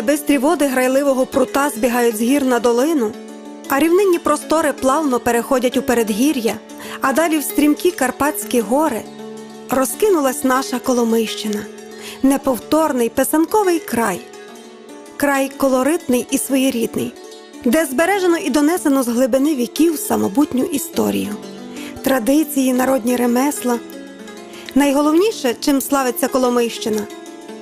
де бистрі води грайливого прута збігають з гір на долину, а рівнинні простори плавно переходять у передгір'я, а далі в стрімкі Карпатські гори, розкинулась наша Коломийщина, неповторний писанковий край, край колоритний і своєрідний, де збережено і донесено з глибини віків самобутню історію, традиції, народні ремесла. Найголовніше, чим славиться Коломийщина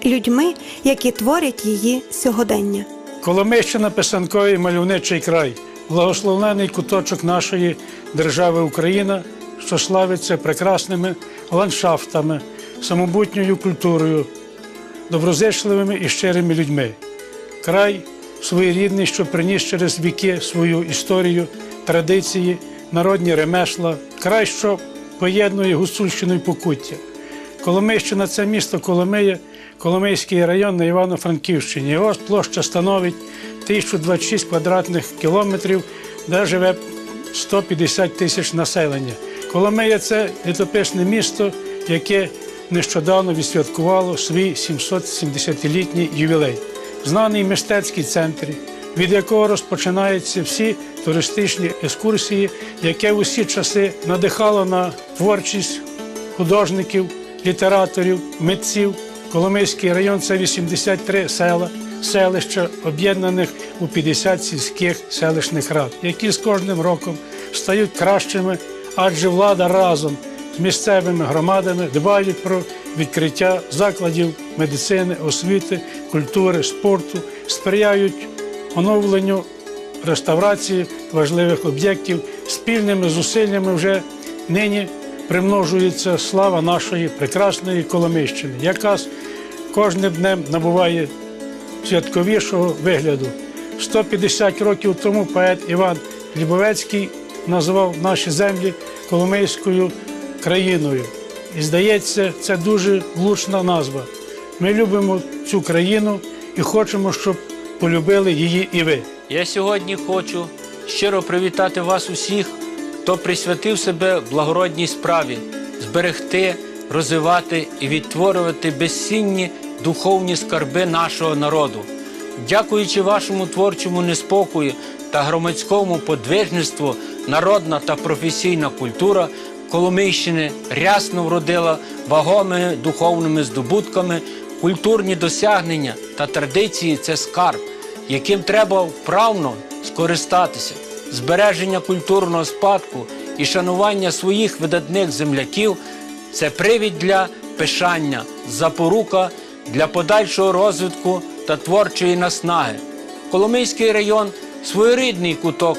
людьми, які творять її сьогодення. Коломийщина писанковий мальовничий край, благословлений куточок нашої держави Україна, що славиться прекрасними ландшафтами, самобутньою культурою, доброзичливими і щирими людьми. Край своєрідний, що приніс через віки свою історію, традиції, народні ремесла, край, що поєднує Гуцульщину і Покуття. Коломийщина це місто Коломия, Коломийський район на Івано-Франківщині. Його площа становить 1026 квадратних кілометрів, де живе 150 тисяч населення. Коломия це літописне місто, яке нещодавно відсвяткувало свій 770-літній ювілей. Знаний мистецький центр, від якого розпочинаються всі туристичні екскурсії, яке в усі часи надихало на творчість художників, літераторів, митців. Коломийський район це 83 села, селища, об'єднаних у 50 сільських селищних рад, які з кожним роком стають кращими, адже влада разом з місцевими громадами дбають про відкриття закладів медицини, освіти, культури, спорту, сприяють оновленню реставрації важливих об'єктів. Спільними зусиллями вже нині примножується слава нашої прекрасної Коломийщини, яка з кожним днем набуває святковішого вигляду. 150 років тому поет Іван Лібовецький назвав наші землі Коломийською країною. І здається, це дуже влучна назва. Ми любимо цю країну і хочемо, щоб полюбили її і ви. Я сьогодні хочу щиро привітати вас усіх, хто присвятив себе благородній справі, зберегти, розвивати і відтворювати безцінні духовні скарби нашого народу. Дякуючи вашому творчому неспокою та громадському подвижництву, народна та професійна культура Коломийщини рясно вродила вагомими духовними здобутками, культурні досягнення та традиції це скарб, яким треба вправно скористатися. Збереження культурного спадку і шанування своїх видатних земляків це привід для пишання, запорука для подальшого розвитку та творчої наснаги. Коломийський район своєрідний куток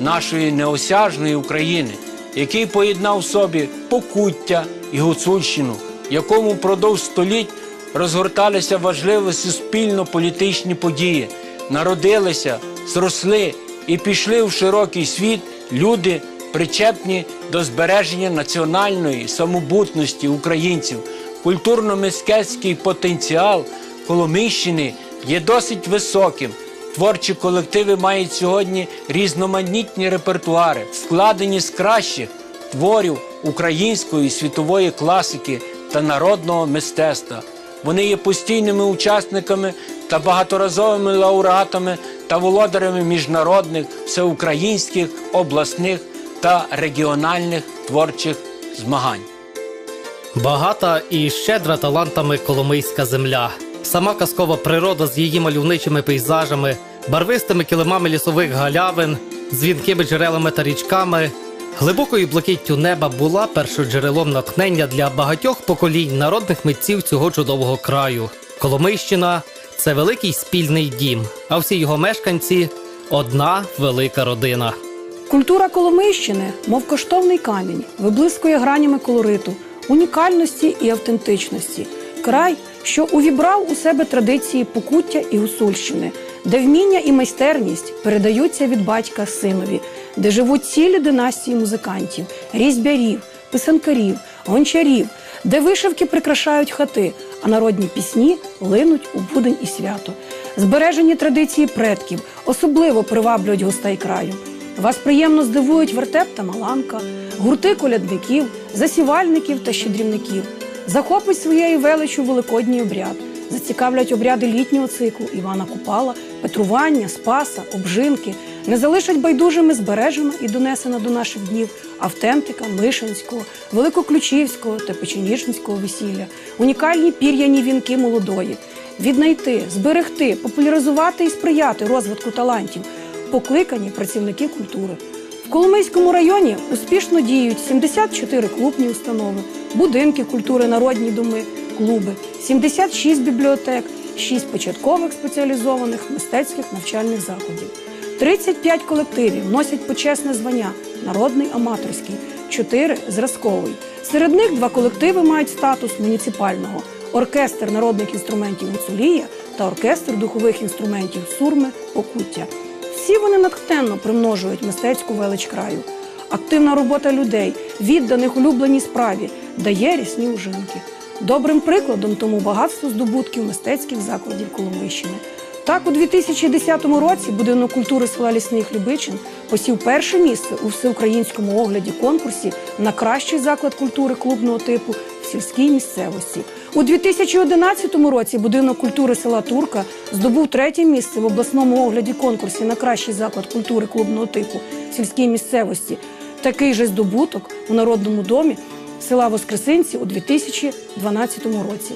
нашої неосяжної України, який поєднав в собі Покуття і Гуцульщину, якому впродовж століть розгорталися важливі суспільно-політичні події, народилися, зросли і пішли в широкий світ люди, причепні до збереження національної самобутності українців. Культурно-мистецький потенціал Коломийщини є досить високим. Творчі колективи мають сьогодні різноманітні репертуари, складені з кращих творів української світової класики та народного мистецтва. Вони є постійними учасниками та багаторазовими лауреатами та володарями міжнародних, всеукраїнських, обласних та регіональних творчих змагань. Багата і щедра талантами Коломийська земля. Сама казкова природа з її мальовничими пейзажами, барвистими килимами лісових галявин, дзвінкими джерелами та річками, глибокою блакиттю неба була першоджерелом натхнення для багатьох поколінь народних митців цього чудового краю. Коломийщина це великий спільний дім, а всі його мешканці одна велика родина. Культура Коломийщини, мов коштовний камінь, виблискує гранями колориту, унікальності і автентичності. Край, що увібрав у себе традиції Покуття і Гусульщини, де вміння і майстерність передаються від батька синові, де живуть цілі династії музикантів, різьбярів, писанкарів, гончарів, де вишивки прикрашають хати, а народні пісні линуть у будень і свято. Збережені традиції предків особливо приваблюють гостей краю. Вас приємно здивують вертеп та маланка, гурти колядників, засівальників та щедрівників. Захопить своєю величю великодній обряд, зацікавлять обряди літнього циклу Івана Купала, Петрування, Спаса, Обжинки, не залишать байдужими збережена і донесена до наших днів автентика Мишинського, Великоключівського та Печеніжинського весілля, унікальні пір'яні вінки молодої. Віднайти, зберегти, популяризувати і сприяти розвитку талантів, покликані працівники культури. В Коломийському районі успішно діють 74 клубні установи, будинки культури, народні доми, клуби, 76 бібліотек, 6 початкових спеціалізованих мистецьких навчальних закладів. 35 колективів носять почесне звання народний аматорський, 4 зразковий. Серед них два колективи мають статус муніципального: оркестр народних інструментів Гуцулія та оркестр духових інструментів Сурми Покуття. Всі вони натхненно примножують мистецьку велич краю. Активна робота людей, відданих улюбленій справі, дає рясні ужинки. Добрим прикладом тому багатство здобутків мистецьких закладів Коломийщини. Так, у 2010 році будинок культури села Лісний Хлібичин посів перше місце у всеукраїнському огляді конкурсі на кращий заклад культури клубного типу сільській місцевості. У 2011 році будинок культури села Турка здобув третє місце в обласному огляді конкурсі на кращий заклад культури клубного типу в сільській місцевості. Такий же здобуток у народному домі села Воскресинці у 2012 році.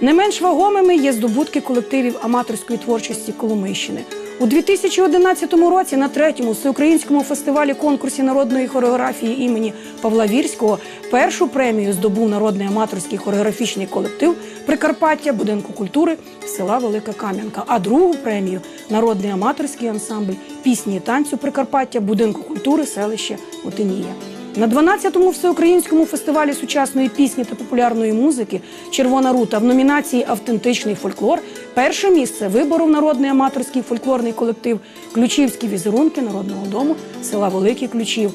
Не менш вагомими є здобутки колективів аматорської творчості Коломийщини. У 2011 році на третьому всеукраїнському фестивалі конкурсі народної хореографії імені Павла Вірського першу премію здобув народний аматорський хореографічний колектив Прикарпаття будинку культури села Велика Кам'янка, а другу премію народний аматорський ансамбль пісні і танцю Прикарпаття будинку культури селища Отинія. На 12-му всеукраїнському фестивалі сучасної пісні та популярної музики Червона рута в номінації Автентичний фольклор перше місце виборов народний аматорський фольклорний колектив Ключівські візерунки народного дому села Великий Ключів.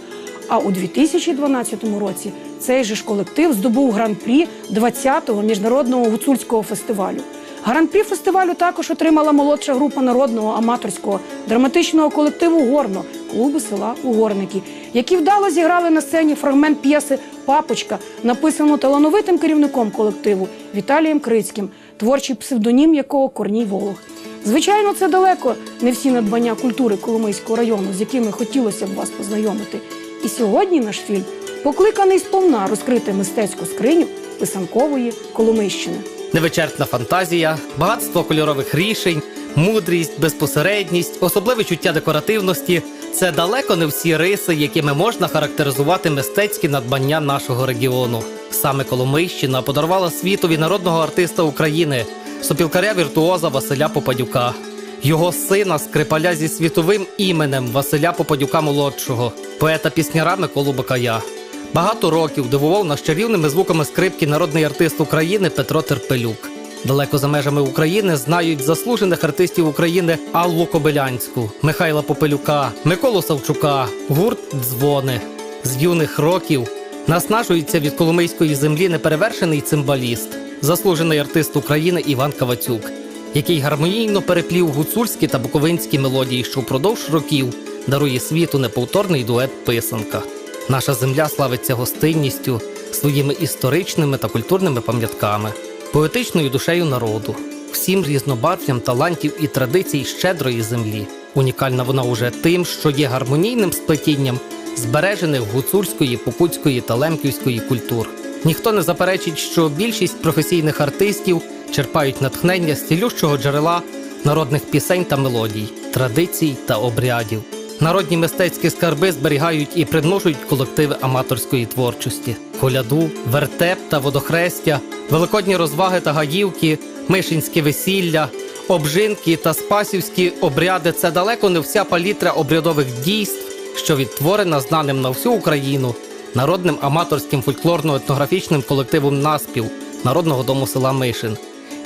А у 2012 році цей же ж колектив здобув гран-прі 20-го міжнародного гуцульського фестивалю. Гран-прі фестивалю також отримала молодша група народного аматорського драматичного колективу Горно клубу села Угорники, які вдало зіграли на сцені фрагмент п'єси Папочка, написану талановитим керівником колективу Віталієм Крицьким, творчий псевдонім якого Корній Волох. Звичайно, це далеко не всі надбання культури Коломийського району, з якими хотілося б вас познайомити. І сьогодні наш фільм покликаний сповна розкрити мистецьку скриню писанкової Коломийщини. Невичерпна фантазія, багатство кольорових рішень, мудрість, безпосередність, особливе чуття декоративності це далеко не всі риси, якими можна характеризувати мистецькі надбання нашого регіону. Саме Коломийщина подарувала світові народного артиста України, сопілкаря віртуоза Василя Попадюка, його сина, скрипаля зі світовим іменем Василя Попадюка молодшого, поета пісняра Миколу Бакая. Багато років дивував нас чарівними звуками скрипки народний артист України Петро Терпелюк. Далеко за межами України знають заслужених артистів України Аллу Кобилянську, Михайла Попелюка, Миколу Савчука, гурт Дзвони. З юних років наснажується від коломийської землі неперевершений цимбаліст, заслужений артист України Іван Кавацюк, який гармонійно переплів гуцульські та буковинські мелодії, що впродовж років дарує світу неповторний дует писанка. Наша земля славиться гостинністю, своїми історичними та культурними пам'ятками, поетичною душею народу, всім різнобарв'ям талантів і традицій щедрої землі. Унікальна вона уже тим, що є гармонійним сплетінням збережених гуцульської, покутської та лемківської культур. Ніхто не заперечить, що більшість професійних артистів черпають натхнення з цілющого джерела народних пісень та мелодій, традицій та обрядів. Народні мистецькі скарби зберігають і примножують колективи аматорської творчості: коляду, вертеп та водохрестя, великодні розваги та гаївки, мишинське весілля, обжинки та спасівські обряди це далеко не вся палітра обрядових дійств, що відтворена знаним на всю Україну народним аматорським фольклорно-етнографічним колективом Наспів народного дому села Мишин,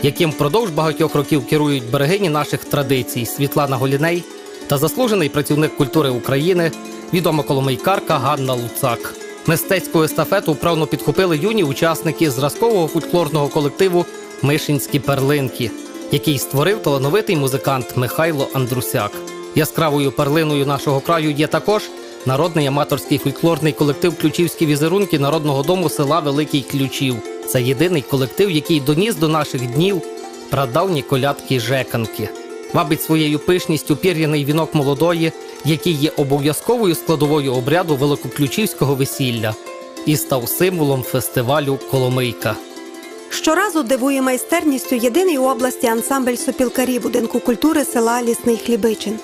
яким впродовж багатьох років керують берегині наших традицій Світлана Голіней та заслужений працівник культури України, відома коломийкарка Ганна Луцак. Мистецьку естафету вправно підхопили юні учасники зразкового фольклорного колективу Мишинські перлинки, який створив талановитий музикант Михайло Андрусяк. Яскравою перлиною нашого краю є також народний аматорський фольклорний колектив Ключівські візерунки народного дому села Великий Ключів. Це єдиний колектив, який доніс до наших днів прадавні колядки жеканки. Вабить своєю пишністю пір'яний вінок молодої, який є обов'язковою складовою обряду великоключівського весілля, і став символом фестивалю Коломийка. Щоразу дивує майстерністю єдиний у області ансамбль сопілкарі будинку культури села Лісний Хлібичин.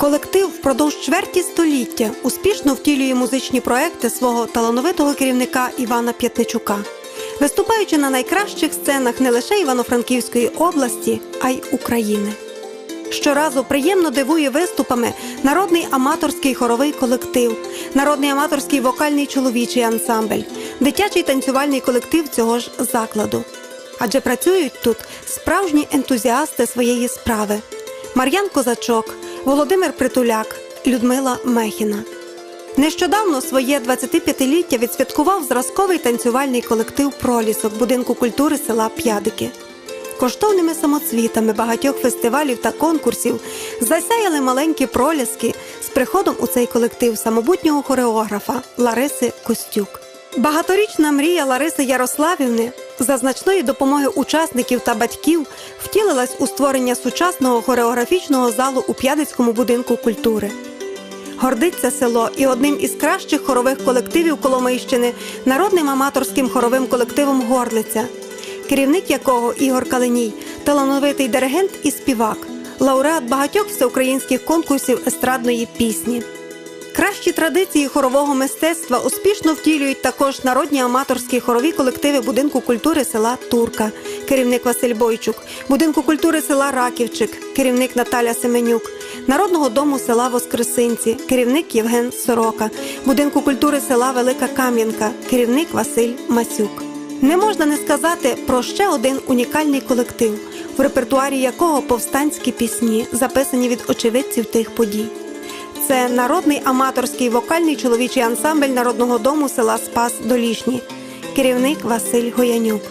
Колектив впродовж чверті століття успішно втілює музичні проекти свого талановитого керівника Івана П'ятничука, виступаючи на найкращих сценах не лише Івано-Франківської області, а й України. Щоразу приємно дивує виступами народний аматорський хоровий колектив, народний аматорський вокальний чоловічий ансамбль, дитячий танцювальний колектив цього ж закладу. Адже працюють тут справжні ентузіасти своєї справи: Мар'ян Козачок, Володимир Притуляк, Людмила Мехіна. Нещодавно своє 25-ліття відсвяткував зразковий танцювальний колектив Пролісок будинку культури села П'ядики. Коштовними самоцвітами багатьох фестивалів та конкурсів засяяли маленькі проліски з приходом у цей колектив самобутнього хореографа Лариси Костюк. Багаторічна мрія Лариси Ярославівни за значної допомоги учасників та батьків втілилась у створення сучасного хореографічного залу у П'ядицькому будинку культури. Гордиться село і одним із кращих хорових колективів Коломийщини народним аматорським хоровим колективом Горлиця, керівник якого Ігор Калиній, талановитий диригент і співак, лауреат багатьох всеукраїнських конкурсів естрадної пісні. Кращі традиції хорового мистецтва успішно втілюють також народні аматорські хорові колективи будинку культури села Турка, керівник Василь Бойчук, будинку культури села Раківчик, керівник Наталя Семенюк, народного дому села Воскресинці, керівник Євген Сорока, будинку культури села Велика Кам'янка, керівник Василь Масюк. Не можна не сказати про ще один унікальний колектив, в репертуарі якого повстанські пісні, записані від очевидців тих подій. Це народний аматорський вокальний чоловічий ансамбль народного дому села Спас Долішні, керівник Василь Гоянюк.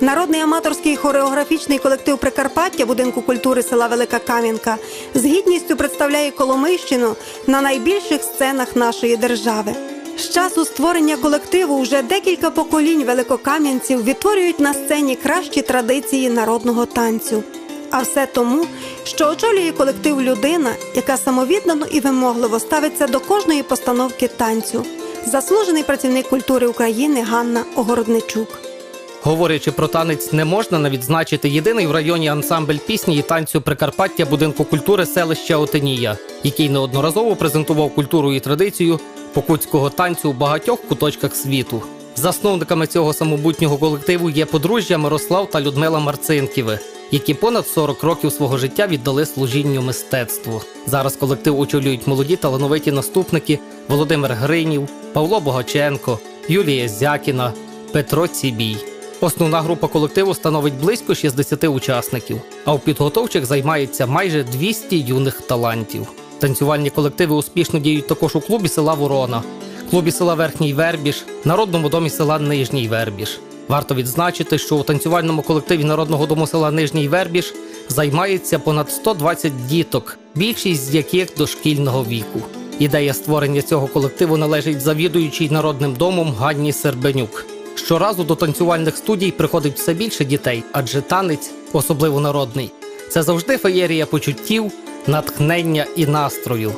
Народний аматорський хореографічний колектив Прикарпаття будинку культури села Велика Кам'янка з гідністю представляє Коломийщину на найбільших сценах нашої держави. З часу створення колективу вже декілька поколінь великокам'янців відтворюють на сцені кращі традиції народного танцю. А все тому, що очолює колектив людина, яка самовіддано і вимогливо ставиться до кожної постановки танцю. Заслужений працівник культури України Ганна Огородничук. Говорячи про танець, не можна не відзначити єдиний в районі ансамбль пісні і танцю Прикарпаття будинку культури селища Отинія, який неодноразово презентував культуру і традицію покутського танцю у багатьох куточках світу. Засновниками цього самобутнього колективу є подружжя Мирослав та Людмила Марцинківи, які понад 40 років свого життя віддали служінню мистецтву. Зараз колектив очолюють молоді талановиті наступники Володимир Гринів, Павло Богаченко, Юлія Зякіна, Петро Цібій. Основна група колективу становить близько 60 учасників, а у підготовчих займається майже 200 юних талантів. Танцювальні колективи успішно діють також у клубі села Ворона, клубі села Верхній Вербіш, народному домі села Нижній Вербіш. Варто відзначити, що у танцювальному колективі народного дому села Нижній Вербіш займається понад 120 діток, більшість з яких дошкільного віку. Ідея створення цього колективу належить завідуючій народним домом Ганні Сербенюк. Щоразу до танцювальних студій приходить все більше дітей, адже танець, особливо народний, це завжди феєрія почуттів, натхнення і настрою.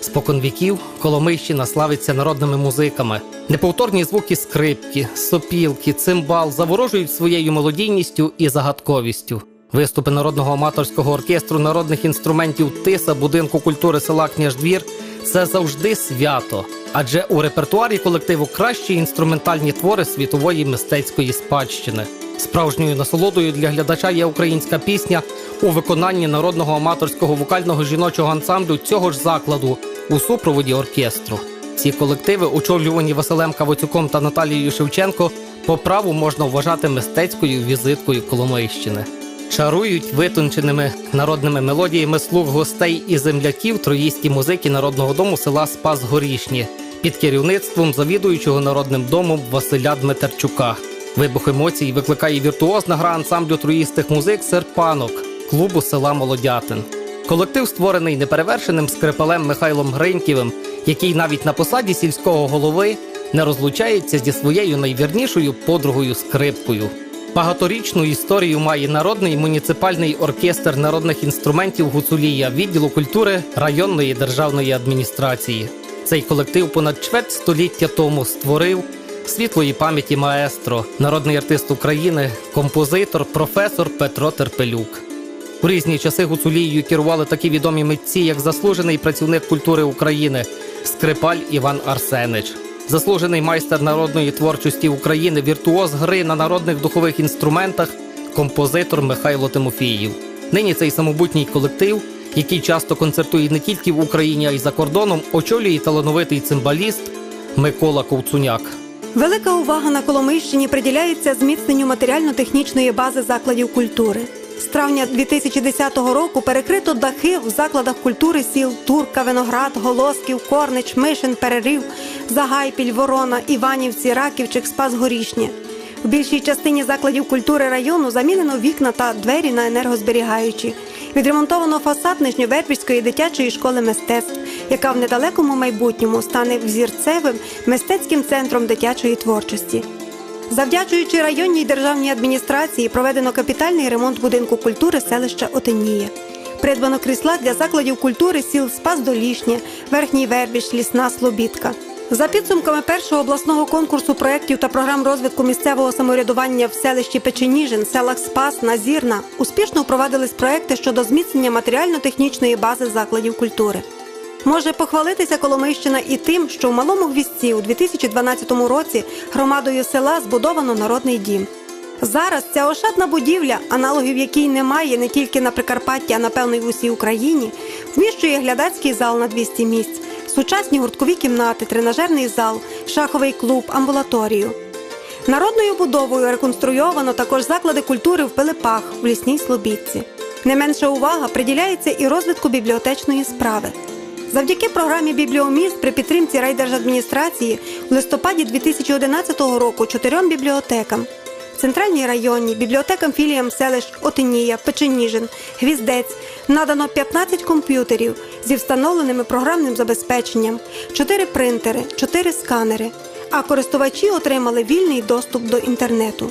Спокон віків Коломийщина славиться народними музиками. Неповторні звуки скрипки, сопілки, цимбал заворожують своєю мелодійністю і загадковістю. Виступи народного аматорського оркестру народних інструментів Тиса будинку культури села Княждвір це завжди свято, адже у репертуарі колективу кращі інструментальні твори світової мистецької спадщини. Справжньою насолодою для глядача є українська пісня у виконанні народного аматорського вокального жіночого ансамблю цього ж закладу у супроводі оркестру. Ці колективи, очолювані Василем Кавоцюком та Наталією Шевченко, по праву можна вважати мистецькою візиткою Коломийщини. Чарують витонченими народними мелодіями слуг гостей і земляків троїсті музики народного дому села Спас Горішні під керівництвом завідуючого народним домом Василя Дмитерчука. Вибух емоцій викликає віртуозна гра ансамблю троїстих музик Серпанок клубу села Молодятин. Колектив створений неперевершеним скрипалем Михайлом Гриньківим, який навіть на посаді сільського голови не розлучається зі своєю найвірнішою подругою скрипкою. Багаторічну історію має народний муніципальний оркестр народних інструментів Гуцулія відділу культури районної державної адміністрації. Цей колектив понад чверть століття тому створив світлої пам'яті маестро, народний артист України, композитор, професор Петро Терпелюк. У різні часи Гуцулією керували такі відомі митці, як заслужений працівник культури України Скрипаль Іван Арсенич, заслужений майстер народної творчості України, віртуоз гри на народних духових інструментах, композитор Михайло Тимофіїв. Нині цей самобутній колектив, який часто концертує не тільки в Україні, а й за кордоном, очолює талановитий цимбаліст Микола Ковцуняк. Велика увага на Коломийщині приділяється зміцненню матеріально-технічної бази закладів культури. З травня 2010 року перекрито дахи в закладах культури сіл Турка, Виноград, Голосків, Корнич, Мишин, Перерив, Загайпіль, Ворона, Іванівці, Раківчик, Спас Горішнє. В більшій частині закладів культури району замінено вікна та двері на енергозберігаючі. Відремонтовано фасад Нижньовербівської дитячої школи мистецтв, яка в недалекому майбутньому стане взірцевим мистецьким центром дитячої творчості. Завдячуючи районній державній адміністрації, проведено капітальний ремонт будинку культури селища Отинія. Придбано крісла для закладів культури сіл Спас Долішнє, Верхній Вербіш, Лісна Слобідка. За підсумками першого обласного конкурсу проєктів та програм розвитку місцевого самоврядування в селищі Печеніжин, селах Спас, Назірна успішно впровадились проекти щодо зміцнення матеріально-технічної бази закладів культури. Може похвалитися Коломийщина і тим, що в малому гвістці у 2012 році громадою села збудовано народний дім. Зараз ця ошатна будівля, аналогів якій немає не тільки на Прикарпатті, а напевно й в усій Україні, вміщує глядацький зал на 200 місць, сучасні гурткові кімнати, тренажерний зал, шаховий клуб, амбулаторію. Народною будовою реконструйовано також заклади культури в Пилипах, в Лісній Слобідці. Не менша увага приділяється і розвитку бібліотечної справи. Завдяки програмі Бібліоміст при підтримці райдержадміністрації в листопаді 2011 року чотирьом бібліотекам центральній районній бібліотекам філіям селищ Отинія, Печеніжин, Гвіздець надано 15 комп'ютерів зі встановленими програмним забезпеченням, 4 принтери, 4 сканери, а користувачі отримали вільний доступ до інтернету.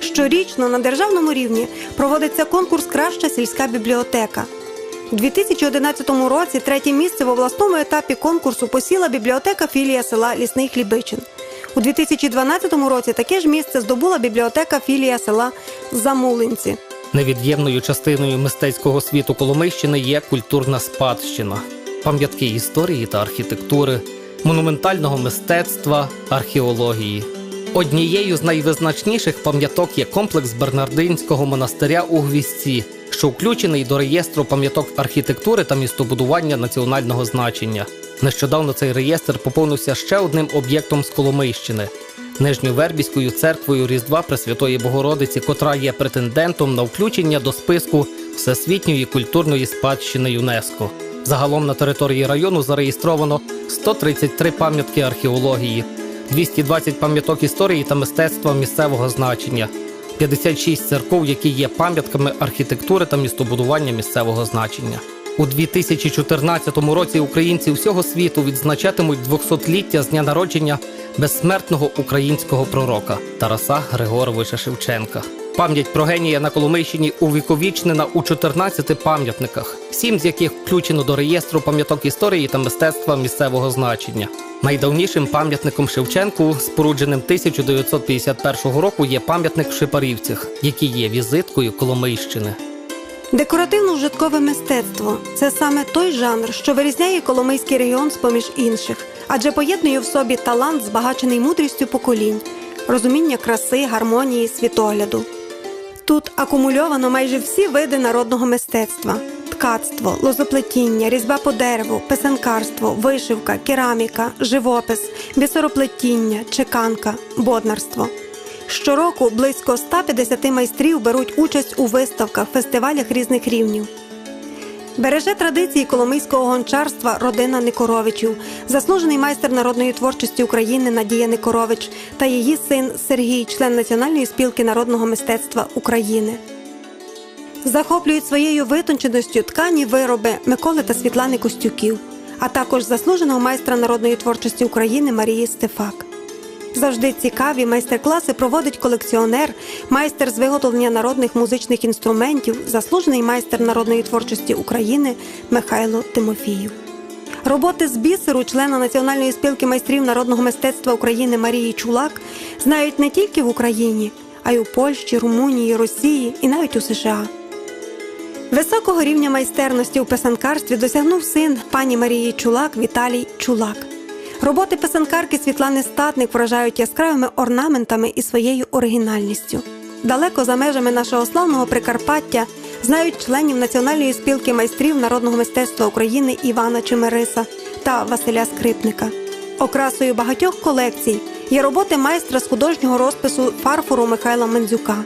Щорічно на державному рівні проводиться конкурс Краща сільська бібліотека. У 2011 році третє місце в обласному етапі конкурсу посіла бібліотека філія села Лісний Хлібичин. У 2012 році таке ж місце здобула бібліотека філія села Замулинці. Невід'ємною частиною мистецького світу Коломийщини є культурна спадщина, пам'ятки історії та архітектури, монументального мистецтва, археології. Однією з найвизначніших пам'яток є комплекс Бернардинського монастиря у Гвістці, що включений до реєстру пам'яток архітектури та містобудування національного значення. Нещодавно цей реєстр поповнився ще одним об'єктом з Коломийщини Нижньовербівською церквою Різдва Пресвятої Богородиці, котра є претендентом на включення до списку Всесвітньої культурної спадщини ЮНЕСКО. Загалом на території району зареєстровано 133 пам'ятки археології, 220 пам'яток історії та мистецтва місцевого значення, 56 церков, які є пам'ятками архітектури та містобудування місцевого значення. У 2014 році українці всього світу відзначатимуть 200-ліття з дня народження безсмертного українського пророка Тараса Григоровича Шевченка. Пам'ять про генія на Коломийщині увіковічнена у 14 пам'ятниках, сім з яких включено до реєстру пам'яток історії та мистецтва місцевого значення. Найдавнішим пам'ятником Шевченку, спорудженим 1951 року, є пам'ятник в Шипарівцях, який є візиткою Коломийщини. Декоративно-вжиткове мистецтво це саме той жанр, що вирізняє Коломийський регіон з поміж інших, адже поєднує в собі талант, збагачений мудрістю поколінь, розуміння краси, гармонії, світогляду. Тут акумульовано майже всі види народного мистецтва: ткацтво, лозоплетіння, різьба по дереву, писанкарство, вишивка, кераміка, живопис, бісороплетіння, чеканка, боднарство. Щороку близько 150 майстрів беруть участь у виставках, фестивалях різних рівнів. Береже традиції коломийського гончарства родина Никоровичів, заслужений майстер народної творчості України Надія Никорович та її син Сергій, член Національної спілки народного мистецтва України. Захоплюють своєю витонченістю ткані вироби Миколи та Світлани Костюків, а також заслуженого майстра народної творчості України Марії Стефак. Завжди цікаві майстер-класи проводить колекціонер, майстер з виготовлення народних музичних інструментів, заслужений майстер народної творчості України Михайло Тимофіїв. Роботи з бісеру члена Національної спілки майстрів народного мистецтва України Марії Чулак знають не тільки в Україні, а й у Польщі, Румунії, Росії і навіть у США. Високого рівня майстерності у писанкарстві досягнув син пані Марії Чулак Віталій Чулак. Роботи писанкарки Світлани Статник вражають яскравими орнаментами і своєю оригінальністю. Далеко за межами нашого славного Прикарпаття знають членів Національної спілки майстрів народного мистецтва України Івана Чемериса та Василя Скрипника. Окрасою багатьох колекцій є роботи майстра з художнього розпису фарфору Михайла Мендзюка.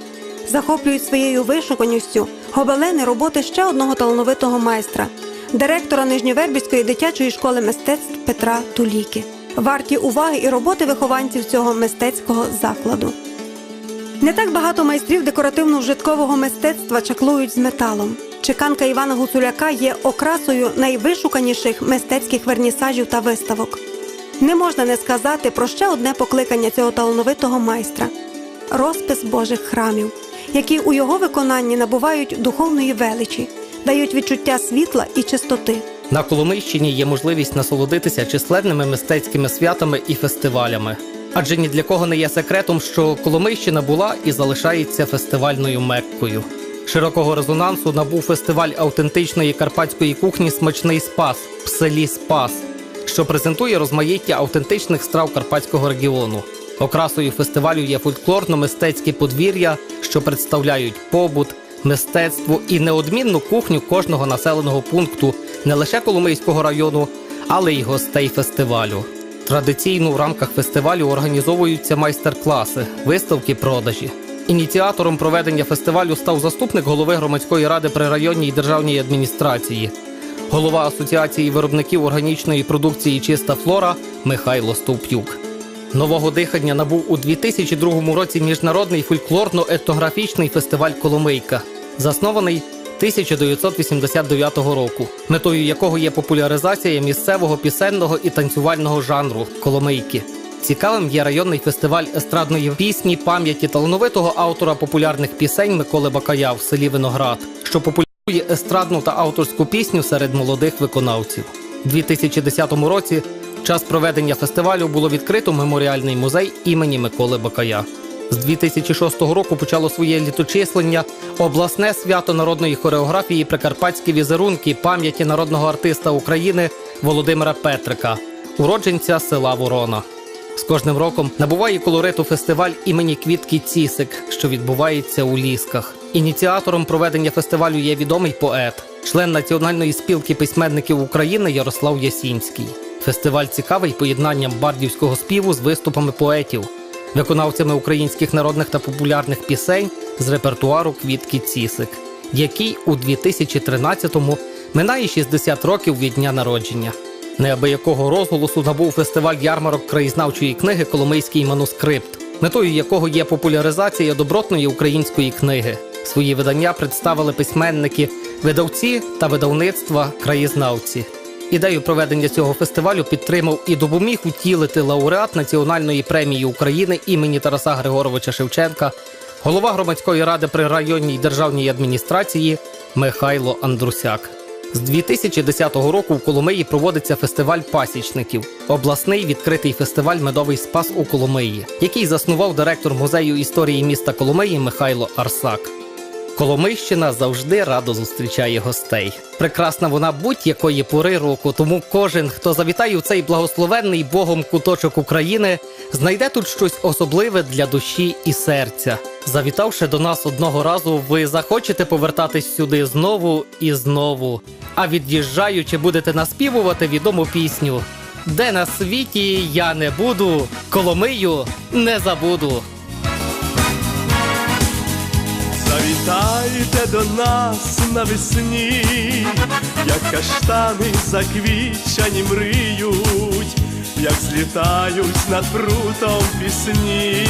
Захоплюють своєю вишуканістю гобелени роботи ще одного талановитого майстра, директора Нижньовербівської дитячої школи мистецтв Петра Туліки. Варті уваги і роботи вихованців цього мистецького закладу. Не так багато майстрів декоративно-вжиткового мистецтва чаклують з металом. Чеканка Івана Гуцуляка є окрасою найвишуканіших мистецьких вернісажів та виставок. Не можна не сказати про ще одне покликання цього талановитого майстра розпис Божих храмів, які у його виконанні набувають духовної величі, дають відчуття світла і чистоти. На Коломийщині є можливість насолодитися численними мистецькими святами і фестивалями. Адже ні для кого не є секретом, що Коломийщина була і залишається фестивальною меккою. Широкого резонансу набув фестиваль автентичної карпатської кухні Смачний Спас в селі Спас, що презентує розмаїття автентичних страв карпатського регіону. Окрасою фестивалю є фольклорно-мистецькі подвір'я, що представляють побут, мистецтво і неодмінну кухню кожного населеного пункту не лише Коломийського району, але й гостей фестивалю. Традиційно в рамках фестивалю організовуються майстер-класи, виставки, продажі. Ініціатором проведення фестивалю став заступник голови громадської ради при районній державній адміністрації, голова Асоціації виробників органічної продукції Чиста флора Михайло Стовпюк. Нового дихання набув у 2002 році міжнародний фольклорно-етнографічний фестиваль Коломийка, заснований 1989 року, метою якого є популяризація місцевого пісенного і танцювального жанру Коломийки. Цікавим є районний фестиваль естрадної пісні пам'яті талановитого автора популярних пісень Миколи Бакая в селі Виноград, що популяризує естрадну та авторську пісню серед молодих виконавців. У 2010 році час проведення фестивалю було відкрито меморіальний музей імені Миколи Бакая. З 2006 року почало своє літочислення обласне свято народної хореографії Прикарпатські візерунки пам'яті народного артиста України Володимира Петрика, уродженця села Ворона. З кожним роком набуває колориту фестиваль імені Квітки Цісик, що відбувається у лісках. Ініціатором проведення фестивалю є відомий поет, член Національної спілки письменників України Ярослав Ясінський. Фестиваль цікавий поєднанням бардівського співу з виступами поетів, виконавцями українських народних та популярних пісень з репертуару Квітки Цісик, який у 2013-му минає 60 років від дня народження. Неабиякого розголосу набув фестиваль ярмарок краєзнавчої книги Коломийський манускрипт, метою якого є популяризація добротної української книги. Свої видання представили письменники, видавці та видавництва краєзнавці. Ідею проведення цього фестивалю підтримав і допоміг утілити лауреат Національної премії України імені Тараса Григоровича Шевченка, голова громадської ради при районній державній адміністрації Михайло Андрусяк. З 2010 року в Коломиї проводиться фестиваль пасічників, обласний відкритий фестиваль Медовий спас у Коломиї, який заснував директор музею історії міста Коломиї Михайло Арсак. Коломийщина завжди радо зустрічає гостей. Прекрасна вона будь-якої пори року, тому кожен, хто завітає в цей благословенний Богом куточок України, знайде тут щось особливе для душі і серця. Завітавши до нас одного разу, ви захочете повертатись сюди знову і знову. А від'їжджаючи, будете наспівувати відому пісню. Де на світі я не буду, Коломию не забуду. Завітайте до нас навесні, як каштани заквічані мриють, як злітають над прутом пісні.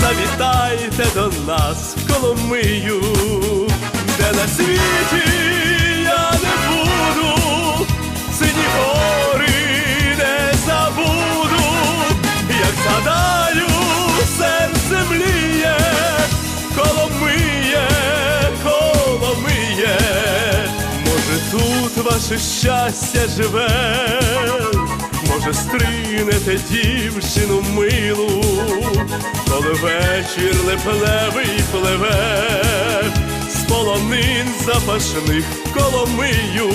Завітайте до нас в Коломию, де на світі ваше щастя живе, може, стринете дівчину милу, коли вечір лепелевий пливе, з полонин запашних коломию,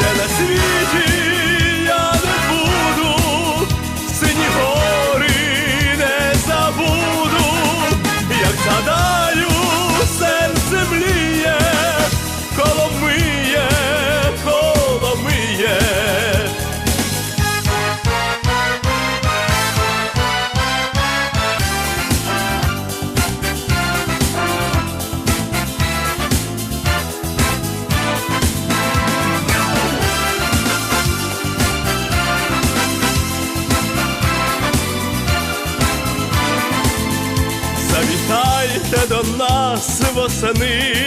де на світі восени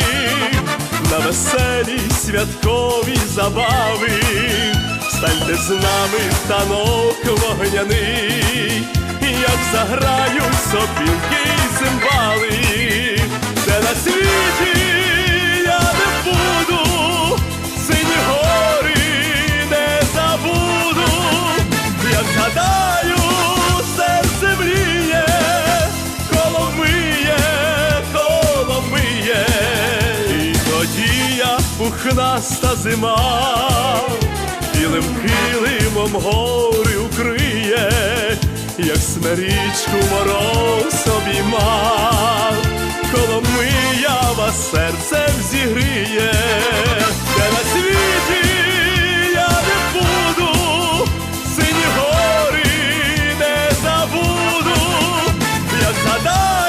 на веселі святкові забави, станьте з нами станок танок вогняний, як заграють сопілки й цимбали, де на світі пухнаста зима, білим килимом гори укриє, як смерічку мороз обійма, коло миява серце взігріє, де на світі я не буду, сині гори не забуду, як згадай.